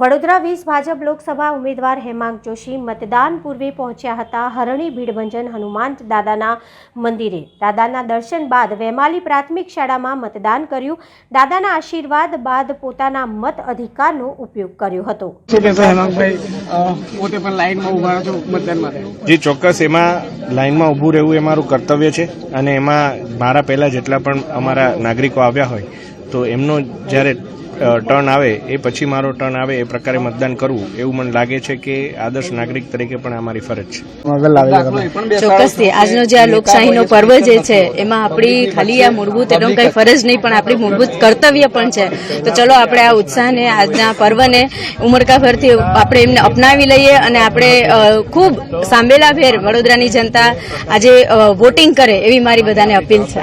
વડોદરા વીસ ભાજપ લોકસભા ઉમેદવાર હેમાંગ જોશી મતદાન પૂર્વે પહોંચ્યા હતા. હરણી, ભીડભંજન, હનુમાન દાદાના મંદિરે. દાદાના દર્શન બાદ વેમાલી પ્રાથમિક શાળામાં મતદાન કર્યું. દાદાના આશીર્વાદ બાદ પોતાના મત અધિકારનો ઉપયોગ કર્યો હતો. લાઈનમાં જે ચોક્કસ એમાં લાઇનમાં ઊભું રહેવું એ મારું કર્તવ્ય છે અને એમાં મારા પહેલાં જેટલા પણ અમારા નાગરિકો આવ્યા હોય, તો એમનો જ્યારે ટર્ન આવે એ પછી મારો ટર્ન આવે એ પ્રકારે મતદાન કરવું એવું મને લાગે છે કે આદર્શ નાગરિક તરીકે પણ આ મારી ફરજ છે. ચોક્કસથી આજનો જે આ લોકશાહીનો પર્વ જે છે એમાં આપણી ખાલી આ મૂળભૂત એનો કઈ ફરજ નહીં પણ આપણી મૂળભૂત કર્તવ્ય પણ છે. તો ચલો આપણે આ ઉત્સાહને આજના પર્વને ઉમળકાભરથી આપણે એમને અપનાવી લઈએ અને આપણે ખૂબ સાંભેલા ભેર વડોદરાની જનતા આજે વોટિંગ કરે એવી મારી બધાને અપીલ છે.